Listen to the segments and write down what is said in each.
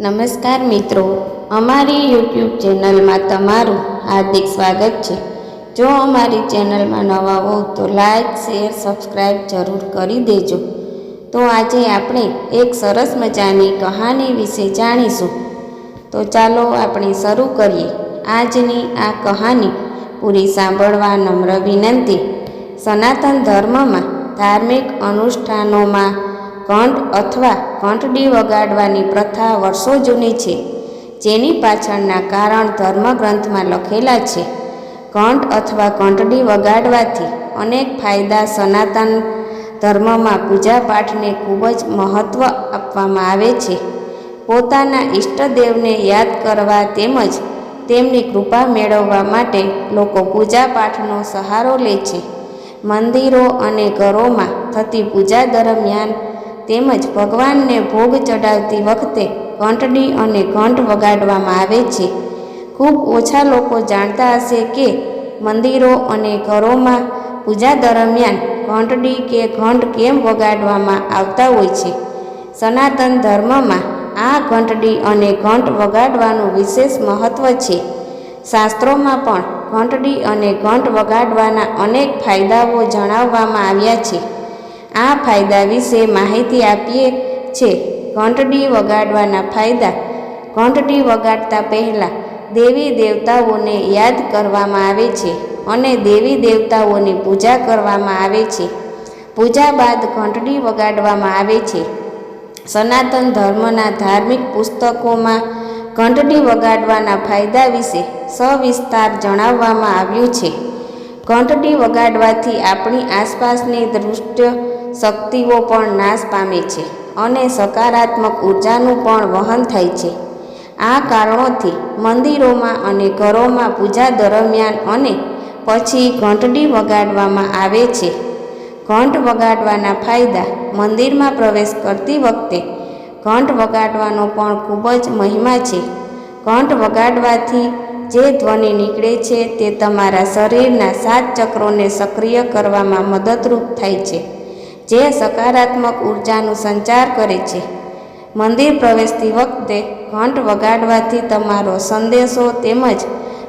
નમસ્કાર મિત્રો, અમારી યુટ્યુબ ચેનલમાં તમારું હાર્દિક સ્વાગત છે. જો અમારી ચેનલમાં નવા હો તો લાઈક, શેર સબસ્ક્રાઈબ જરૂર કરી દેજો. તો આજે આપણે એક સરસ મજાની કહાની વિશે જાણીશું. તો ચાલો આપણે શરૂ કરીએ. આજની આ કહાની પૂરી સાંભળવા નમ્ર વિનંતી. સનાતન ધર્મમાં ધાર્મિક અનુષ્ઠાનોમાં ઘંટ અથવા ઘંટડી વગાડવાની પ્રથા વર્ષો જૂની છે. જેની પાછળના કારણ ધર્મગ્રંથમાં લખેલા છે. ઘંટ અથવા ઘંટડી વગાડવાથી અનેક ફાયદા સનાતન ધર્મમાં પૂજાપાઠને ખૂબ જ મહત્ત્વ આપવામાં આવે છે. પોતાના ઈષ્ટદેવને યાદ કરવા તેમજ તેમની કૃપા મેળવવા માટે લોકો પૂજાપાઠનો સહારો લે છે. મંદિરો અને ઘરોમાં થતી પૂજા દરમિયાન તેમજ ભગવાનને ભોગ ચડાવતી વખતે ઘંટડી અને ઘંટ વગાડવામાં આવે છે. ખૂબ ઓછા લોકો જાણતા હશે કે મંદિરો અને ઘરોમાં પૂજા દરમિયાન ઘંટડી કે ઘંટ કેમ વગાડવામાં આવતા હોય છે? સનાતન ધર્મમાં આ ઘંટડી અને ઘંટ વગાડવાનું વિશેષ મહત્ત્વ છે. શાસ્ત્રોમાં પણ ઘંટડી અને ઘંટ વગાડવાના અનેક ફાયદાઓ જણાવવામાં આવ્યા છે. આ ફાયદા વિશે માહિતી આપીએ છે. ઘંટડી વગાડવાના ફાયદા. ઘંટડી વગાડતા પહેલાં દેવી દેવતાઓને યાદ કરવામાં આવે છે અને દેવી દેવતાઓની પૂજા કરવામાં આવે છે. પૂજા બાદ ઘંટડી વગાડવામાં આવે છે. સનાતન ધર્મના ધાર્મિક પુસ્તકોમાં ઘંટડી વગાડવાના ફાયદા વિશે સવિસ્તાર જણાવવામાં આવ્યું છે. ઘંટડી વગાડવાથી આપણી આસપાસની દૃષ્ટ શક્તિઓ પણ નાશ પામે છે અને સકારાત્મક ઉર્જાનું પણ વહન થાય છે. આ કારણોથી મંદિરોમાં અને ઘરોમાં પૂજા દરમિયાન અને પછી ઘંટડી વગાડવામાં આવે છે. ઘંટ વગાડવાના ફાયદા મંદિરમાં પ્રવેશ કરતી વખતે ઘંટ વગાડવાનો પણ ખૂબ જ મહિમા છે. ઘંટ વગાડવાથી જે ધ્વનિ નીકળે છે તે તમારા શરીરના સાત ચક્રોને સક્રિય કરવામાં મદદરૂપ થાય છે. જે સકારાત્મક ઉર્જાનું સંચાર કરે છે. મંદિર પ્રવેશતી વખતે ઘંટ વગાડવાથી તમારો સંદેશો તેમજ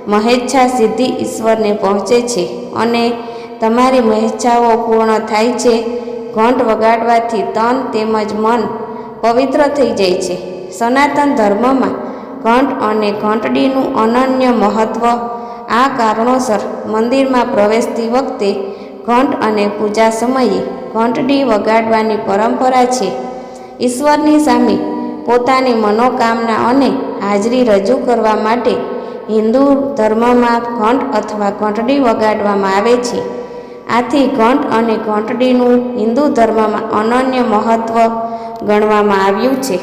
મહેચ્છા સિદ્ધિ ઈશ્વરને પહોંચે છે અને તમારી મહેચ્છાઓ પૂર્ણ થાય છે. ઘંટ વગાડવાથી તન તેમજ મન પવિત્ર થઈ જાય છે. સનાતન ધર્મમાં ઘંટ અને ઘંટડીનું અનન્ય મહત્ત્વ આ કારણોસર મંદિરમાં પ્રવેશતી વખતે ઘંટ અને પૂજા સમયે ઘંટડી વગાડવાની પરંપરા છે. ઈશ્વરની સામે પોતાની મનોકામના અને હાજરી રજૂ કરવા માટે હિન્દુ ધર્મમાં ઘંટ અથવા ઘંટડી વગાડવામાં આવે છે. આથી ઘંટ અને ઘંટડીનું હિન્દુ ધર્મમાં અનન્ય મહત્ત્વ ગણવામાં આવ્યું છે.